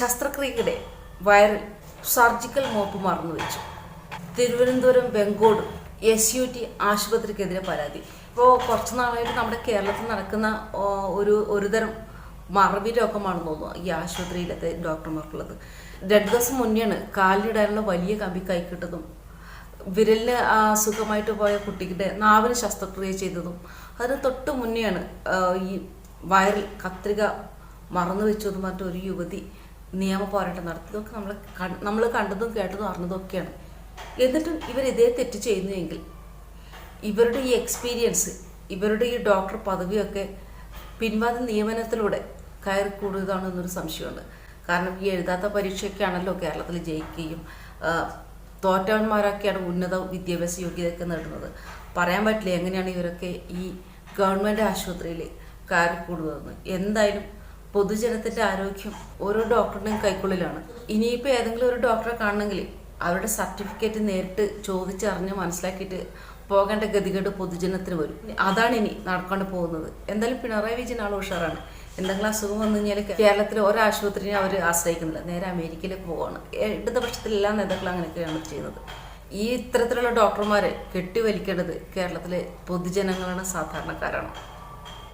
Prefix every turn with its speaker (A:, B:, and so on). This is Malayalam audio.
A: ശസ്ത്രക്രിയയുടെ വയറിൽ സർജിക്കൽ മോപ്പ് മറന്നു വെച്ചു. തിരുവനന്തപുരം ബെങ്കോട് എസ് യു ടി ആശുപത്രിക്കെതിരെ പരാതി. ഇപ്പോൾ കുറച്ച് നാളായിട്ട് നമ്മുടെ കേരളത്തിൽ നടക്കുന്ന ഒരു ഒരുതരം മറവി രോഗമാണെന്ന് തോന്നുന്നു ഈ ആശുപത്രിയിലത്തെ ഡോക്ടർമാർക്കുള്ളത്. രണ്ട് ദിവസം മുന്നെയാണ് കാലിലിടാനുള്ള വലിയ കമ്പി കൈക്കിട്ടതും വിരലിന് അസുഖമായിട്ട് സുഖമായിട്ട് പോയ കുട്ടിയുടെ നാവിന് ശസ്ത്രക്രിയ ചെയ്തതും അതിന് തൊട്ട് മുന്നെയാണ് ഈ വയറിൽ കത്രിക മറന്നു വെച്ചതും മറ്റൊരു ഒരു യുവതി നിയമ പോരാട്ടം നടത്തിയതൊക്കെ നമ്മൾ നമ്മൾ കണ്ടതും കേട്ടതും അറിഞ്ഞതും ഒക്കെയാണ് എന്നിട്ടും ഇവർ ഇതേ തെറ്റ് ചെയ്യുന്നുവെങ്കിൽ ഇവരുടെ ഈ എക്സ്പീരിയൻസ് ഇവരുടെ ഈ ഡോക്ടർ പദവിയൊക്കെ പിൻവാദ നിയമനത്തിലൂടെ കയറി കൂടുകയാണ് എന്നൊരു സംശയമുണ്ട്. കാരണം ഈ എഴുതാത്ത പരീക്ഷയൊക്കെയാണല്ലോ കേരളത്തിൽ ജയിക്കുകയും തോറ്റവന്മാരൊക്കെയാണ് ഉന്നത വിദ്യാഭ്യാസ യോഗ്യതയൊക്കെ നേടുന്നത്. പറയാൻ പറ്റില്ല എങ്ങനെയാണ് ഇവരൊക്കെ ഈ ഗവൺമെന്റ് ആശുപത്രിയിൽ കയറി കൂടുന്നതെന്ന്. എന്തായാലും പൊതുജനത്തിന്റെ ആരോഗ്യം ഓരോ ഡോക്ടറിന്റെയും കൈക്കുള്ളിലാണ്. ഇനിയിപ്പോൾ ഏതെങ്കിലും ഒരു ഡോക്ടറെ കാണണമെങ്കിൽ അവരുടെ സർട്ടിഫിക്കറ്റ് നേരിട്ട് ചോദിച്ചറിഞ്ഞ് മനസ്സിലാക്കിയിട്ട് പോകേണ്ട ഗതികേട് പൊതുജനത്തിന് വരും. അതാണ് ഇനി നടക്കാണ്ട് പോകുന്നത്. എന്തായാലും പിണറായി വിജയൻ ആൾ ഉഷാറാണ്. എന്തെങ്കിലും അസുഖം വന്നു കഴിഞ്ഞാൽ കേരളത്തിലെ ഒരാശുപത്രിനെ അവർ ആശ്രയിക്കുന്നില്ല. നേരെ അമേരിക്കയിലേക്ക് പോവാണ്. ഇടതുപക്ഷത്തിൽ എല്ലാ നേതാക്കളും അങ്ങനെയൊക്കെയാണ് ചെയ്യുന്നത്. ഈ ഇത്തരത്തിലുള്ള ഡോക്ടർമാരെ കെട്ടിവലിക്കേണ്ടത് കേരളത്തിലെ പൊതുജനങ്ങളാണ് സാധാരണക്കാരാണ്.